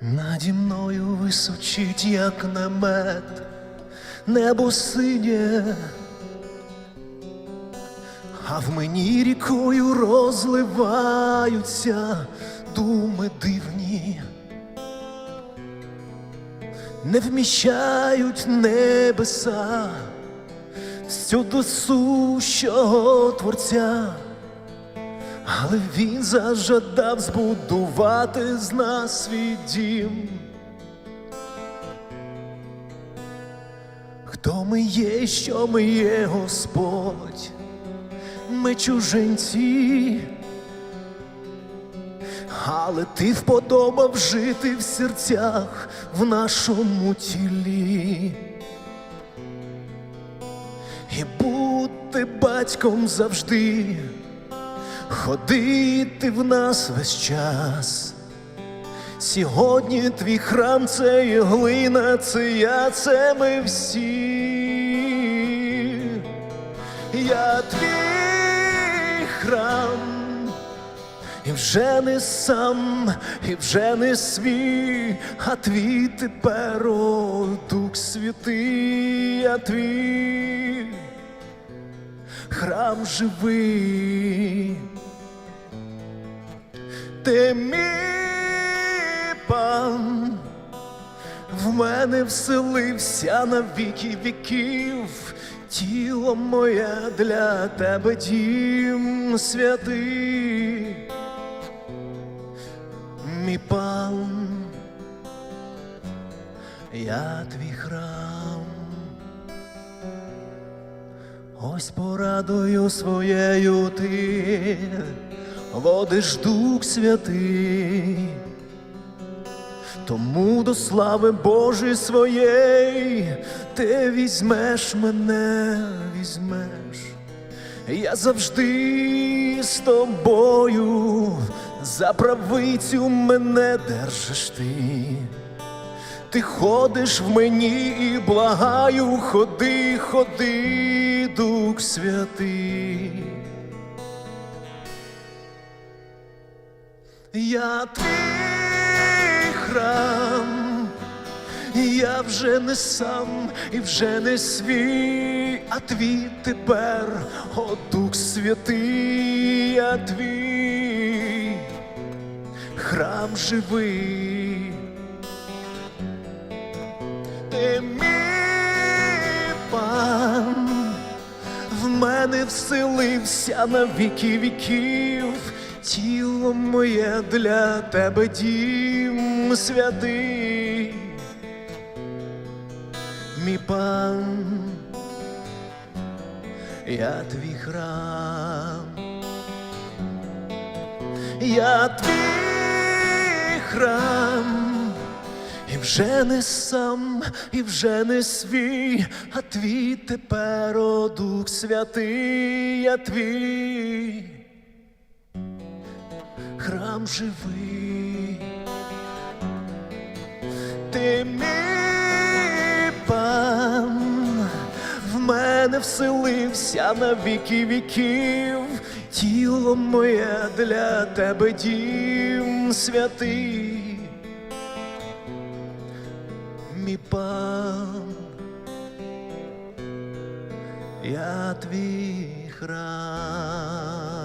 Наді мною височить, як намет, небо синє, а в мені рікою розливаються думи дивні, не вміщають небеса всюди сущого творця. Але він зажадав збудувати з нас свій дім. Хто ми є, що ми є, Господь, ми чужинці, але ти вподобав жити в серцях в нашому тілі. І бути батьком завжди ходити в нас весь час. Сьогодні твій храм це є глина, це я, це ми всі. Я твій храм, і вже не сам, і вже не свій, а твій тепер, о, Дух Святий, я твій храм живий. Ти мій пан, в мене вселився на віки віків, тіло моє для тебе дім святий. Мій пан, я твій храм. Ось порадою своєю ти водиш Дух Святий, тому до слави Божої своєї ти візьмеш мене, візьмеш, я завжди з тобою, за правицю мене держиш ти. Ти ходиш в мені і благаю, ходи, ходи, Дух Святий. Я твій храм, я вже не сам і вже не свій, а твій тепер, о Дух Святий, я твій. Храм живий. Ти мій пан, в мене вселився на віки віків, тіло моє для тебе дім святий. Мій пан, я твій храм, я твій храм. І вже не сам, і вже не свій, а твій тепер, о Дух Святий, я твій храм живий. Ти мій пан, в мене вселився на віки віків, тіло моє для тебе дім святий мій пан, я твій храм.